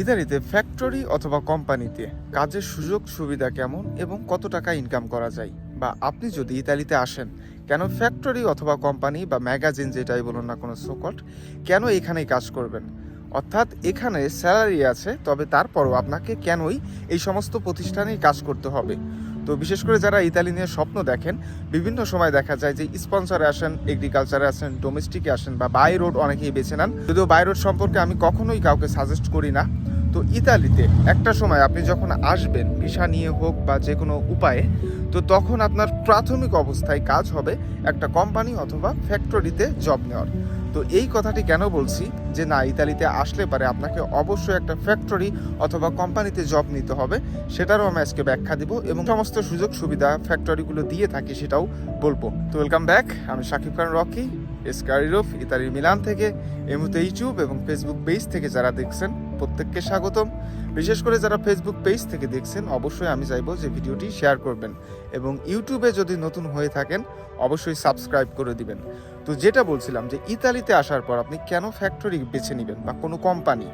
ইতালিতে ফ্যাক্টরি অথবা কোম্পানিতে কাজের সুযোগ সুবিধা কেমন এবং কত টাকা ইনকাম করা যায়? বা আপনি যদি ইতালিতে আসেন, কেন ফ্যাক্টরি অথবা কোম্পানি বা ম্যাগাজিন যেটাই বলুন না কোনো সোকট কেন এখানেই কাজ করবেন? অর্থাৎ এখানে স্যালারি আছে, তবে তারপরও আপনাকে কেনই এই সমস্ত প্রতিষ্ঠানেই কাজ করতে হবে? তো বিশেষ করে যারা ইতালি নিয়ে স্বপ্ন দেখেন, বিভিন্ন সময় দেখা যায় যে স্পন্সরে আসেন এগ্রিকালচারে আসেন ডোমেস্টিকে আসেন বা বাই রোড অনেকেই বেছে নেন। যদিও বাই রোড সম্পর্কে আমি কখনোই কাউকে সাজেস্ট করি না। তো ইতালিতে একটা সময় আপনি যখন আসবেন, ভিসা নিয়ে হোক বা যে কোনো উপায়ে, তো তখন আপনার প্রাথমিক অবস্থায় কাজ হবে একটা কোম্পানি অথবা ফ্যাক্টরিতে জব নেওয়ার। তো এই কথাটি কেন বলছি? যে না, ইতালিতে আসলে পারে আপনাকে অবশ্যই একটা ফ্যাক্টরি অথবা কোম্পানিতে জব নিতে হবে, সেটারও আমি আজকে ব্যাখ্যা দিব এবং সমস্ত সুযোগ সুবিধা ফ্যাক্টরিগুলো দিয়ে থাকি সেটাও বলব। তো ওয়েলকাম ব্যাক, আমি শাকিব খান রকি। স্কারিরোফ ইতালির মিলান থেকে, এই মুহূর্তে ইউটিউব এবং ফেসবুক পেজ থেকে যারা দেখছেন, প্রত্যেককে স্বাগতম। বিশেষ করে যারা ফেসবুক পেজ থেকে দেখছেন, অবশ্যই আমি চাইব যে ভিডিওটি শেয়ার করবেন এবং ইউটিউবে যদি নতুন হয়ে থাকেন, অবশ্যই সাবস্ক্রাইব করে দিবেন। তো যেটা বলছিলাম যে, ইতালিতে আসার পর আপনি কেন ফ্যাক্টরি বেছে নেবেন বা কোনো কোম্পানি?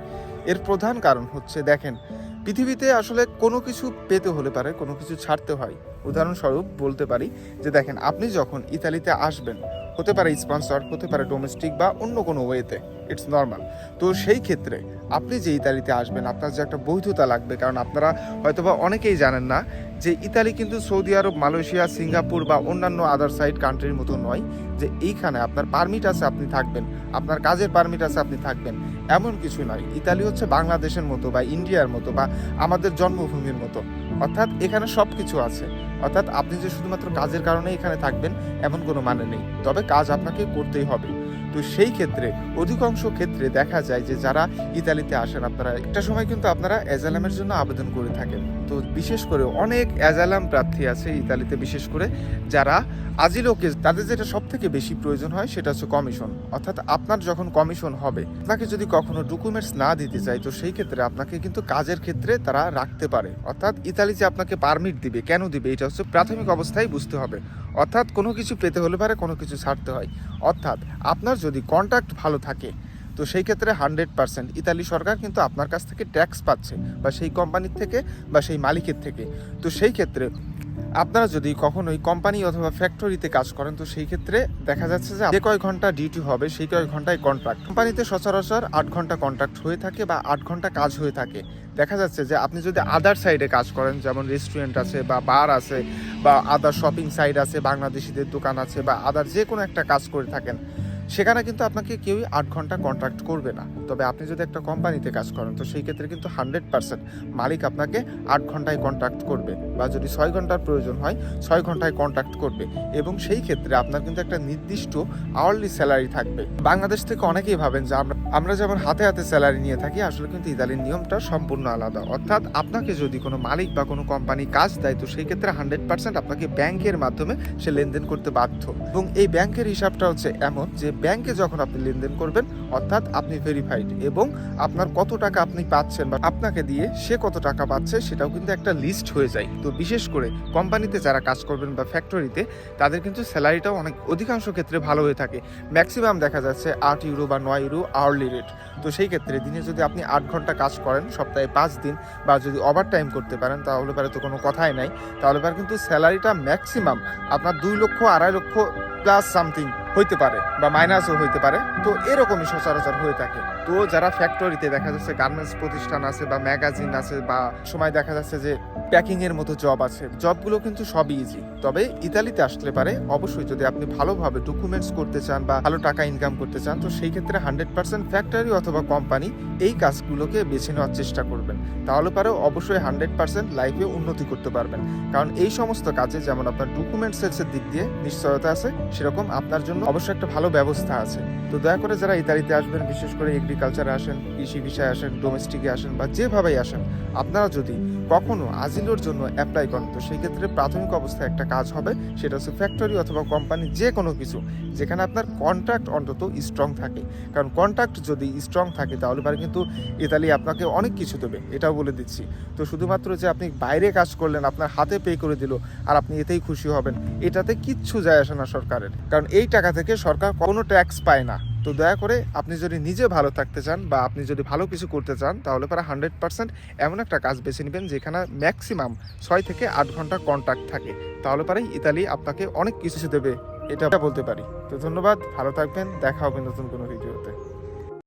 এর প্রধান কারণ হচ্ছে, দেখেন, পৃথিবীতে আসলে কোনো কিছু পেতে হলে পারে, কোনো কিছু ছাড়তে হয়। উদাহরণস্বরূপ বলতে পারি যে, দেখেন, আপনি যখন ইতালিতে আসবেন হতে পারে স্পন্সর, হতে পারে ডোমেস্টিক বা অন্য কোনো ওয়েতে ইটস নর্মাল তো সেই ক্ষেত্রে আপনি যে ইতালিতে আসবেন, আপনার যে একটা বৈধতা লাগবে, কারণ আপনারা হয়তোবা অনেকেই জানেন না যে ইতালি কিন্তু সৌদি আরব, মালয়েশিয়া, সিঙ্গাপুর বা অন্যান্য আদার সাইড কান্ট্রির মতো নয় যে এইখানে আপনার পারমিট আছে, আপনি থাকবেন। আপনার কাজের পারমিট আছে, আপনি থাকবেন। এমন কিছু নয়। ইতালি হচ্ছে বাংলাদেশের মতো বা ইন্ডিয়ার মতো বা আমাদের জন্মভূমির মতো। অর্থাৎ এখানে সব কিছু আছে। অর্থাৎ আপনি যে শুধুমাত্র কাজের কারণে এখানে থাকবেন, এমন কোনো মানে নেই। তবে কাজ আপনাকে করতেই হবে। তো সেই ক্ষেত্রে, অধিকাংশ ক্ষেত্রে দেখা যায় যে যারা ইতালিতে আসেন, আপনারা একটা সময় কিন্তু আপনারা অ্যাজালামের জন্য আবেদন করে থাকেন। তো বিশেষ করে অনেক অ্যাজালাম প্রার্থী আছে ইতালিতে, বিশেষ করে যারা আজিলোকে, তাদের যেটা সব থেকে বেশি প্রয়োজন হয় সেটা হচ্ছে কমিশন। অর্থাৎ আপনার যখন কমিশন হবে, আপনাকে যদি কখনো ডকুমেন্টস না দিতে চাই তো সেই ক্ষেত্রে আপনাকে কিন্তু কাজের ক্ষেত্রে তারা রাখতে পারে। অর্থাৎ ইতালি যে আপনাকে পারমিট দিবে, কেন দিবে, এটা হচ্ছে প্রাথমিক অবস্থায় বুঝতে হবে। অর্থাৎ কোনো কিছু পেতে হলে পারে, কোনো কিছু ছাড়তে হয়। অর্থাৎ আপনার যদি কন্ট্যাক্ট ভালো থাকে, তো সেই ক্ষেত্রে হান্ড্রেড পার্সেন্ট ইতালি সরকার কিন্তু আপনার কাছ থেকে ট্যাক্স পাচ্ছে, বা সেই কোম্পানির থেকে, বা সেই মালিকের থেকে। তো সেই ক্ষেত্রে আপনারা যদি কখনোই কোম্পানি অথবা ফ্যাক্টরিতে কাজ করেন, তো সেই ক্ষেত্রে দেখা যাচ্ছে যে যে কয় ঘণ্টা ডিউটি হবে, সেই কয় ঘন্টায় কন্ট্রাক্ট কোম্পানিতে সচরাচর আট ঘণ্টা কন্ট্রাক্ট হয়ে থাকে, বা আট ঘণ্টা কাজ হয়ে থাকে। দেখা যাচ্ছে যে আপনি যদি আদার সাইডে কাজ করেন, যেমন রেস্টুরেন্ট আছে, বা বার আছে, বা আদার শপিং সাইড আছে, বাংলাদেশিদের দোকান আছে, বা আদার যে কোনো একটা কাজ করে থাকেন সেখানে কিন্তু আপনাকে কেউই আট ঘণ্টা কন্ট্রাক্ট করবে না। তবে আপনি যদি একটা কোম্পানিতে কাজ করেন, তো সেই ক্ষেত্রে কিন্তু হান্ড্রেড পার্সেন্ট মালিক আপনাকে আট ঘন্টায় কন্ট্রাক্ট করবে বা যদি ছয় ঘণ্টার প্রয়োজন হয়, ছয় ঘন্টায় কন্ট্রাক্ট করবে। এবং সেই ক্ষেত্রে আপনার কিন্তু একটা নির্দিষ্ট আওয়ারলি স্যালারি থাকবে। বাংলাদেশ থেকে অনেকেই ভাবেন যে আমরা আমরা যেমন হাতে হাতে স্যালারি নিয়ে থাকি, আসলে কিন্তু ইতালির নিয়মটা সম্পূর্ণ আলাদা। অর্থাৎ আপনাকে যদি কোনো মালিক বা কোনো কোম্পানি কাজ দেয়, তো সেই ক্ষেত্রে হান্ড্রেড পার্সেন্ট আপনাকে ব্যাংকের মাধ্যমে সে লেনদেন করতে বাধ্য। এবং এই ব্যাংকের হিসাবটা হচ্ছে এমন যে ব্যাংকে যখন আপনি লেনদেন করবেন, অর্থাৎ আপনি ভেরিফাইড এবং আপনার কত টাকা আপনি পাচ্ছেন বা আপনাকে দিয়ে সে কত টাকা পাচ্ছে সেটাও কিন্তু একটা লিস্ট হয়ে যায়। তো বিশেষ করে কোম্পানিতে যারা কাজ করবেন বা ফ্যাক্টরিতে তাদের কিন্তু স্যালারিটাও অনেক অধিকাংশ ক্ষেত্রে ভালো হয়ে থাকে। ম্যাক্সিমাম দেখা যাচ্ছে আট ইউরো বা নয় ইউরো আওয়ারলি রেট তো সেই ক্ষেত্রে দিনে যদি আপনি আট ঘণ্টা কাজ করেন, সপ্তাহে পাঁচ দিন বা যদি ওভার টাইম করতে পারেন, তাহলে পারে তো কোনো কথাই নাই। তাহলে পারে কিন্তু স্যালারিটা ম্যাক্সিমাম আপনার দুই লক্ষ, আড়াই লক্ষ প্লাস সামথিং হইতে পারে বা মাইনাসও হইতে পারে। তো এরকমই সচরাচর হয়ে থাকে। তো যারা ফ্যাক্টরিতে দেখা যাচ্ছে গার্মেন্টস প্রতিষ্ঠান আছে বা ম্যাগাজিন আছে বা সময় দেখা যাচ্ছে যে প্যাকিং এর মতো জব আছে জবগুলো কিন্তু সবই ইজি তবে ইতালিতে আসলে পারে, অবশ্যই যদি আপনি ভালোভাবে ডকুমেন্টস করতে চান বা ভালো টাকা ইনকাম করতে চান, তো সেই ক্ষেত্রে হান্ড্রেড পার্সেন্ট ফ্যাক্টরি অথবা কোম্পানি এই কাজগুলোকে বেছে নেওয়ার চেষ্টা করবেন। তাহলে পারে অবশ্যই হান্ড্রেড পার্সেন্ট লাইফে উন্নতি করতে পারবেন। কারণ এই সমস্ত কাজে যেমন আপনার ডকুমেন্টস এর দিক দিয়ে নিশ্চয়তা আছে, সেরকম আপনার জন্য অবশ্যই একটা ভালো ব্যবস্থা আছে। তো দয়া করে যারা ইতালিতে আসবেন, বিশেষ করে এগ্রিকালচারে আসেন, কৃষি বিষয়ে আসেন ডোমেস্টিকে আসেন বা যেভাবেই আসেন, আপনারা যদি কখনো আজিলোর জন্য অ্যাপ্লাই করেন। তো সেই ক্ষেত্রে প্রাথমিক অবস্থায় একটা কাজ হবে, সেটা হচ্ছে ফ্যাক্টরি অথবা কোম্পানি যে কোনো কিছু, যেখানে আপনার কন্ট্রাক্ট অন্তত স্ট্রং থাকে। কারণ কন্ট্রাক্ট যদি স্ট্রং থাকে, তাহলে পারে কিন্তু ইতালি আপনাকে অনেক কিছু দেবে, এটাও বলে দিচ্ছি। তো শুধুমাত্র যে আপনি বাইরে কাজ করলেন, আপনার হাতে পে করে দিল, আর আপনি এতেই খুশি হবেন, এটাতে কিচ্ছু যায় আসে না সরকারের। কারণ এই টাকা থেকে সরকার কোনো ট্যাক্স পায় না। তো দয়া করে আপনি যদি নিজে ভালো থাকতে চান বা আপনি যদি ভালো কিছু করতে চান, তাহলে পরে হান্ড্রেড পার্সেন্ট এমন একটা কাজ বেছে নেবেন যেখানে ম্যাক্সিমাম ছয় থেকে আট ঘণ্টা কন্ট্যাক্ট থাকে। তাহলে পরে ইতালি আপনাকে অনেক কিছু দেবে, এটা বলতে পারি। তো ধন্যবাদ, ভালো থাকবেন, দেখা হবে নতুন কোনো ভিডিওতে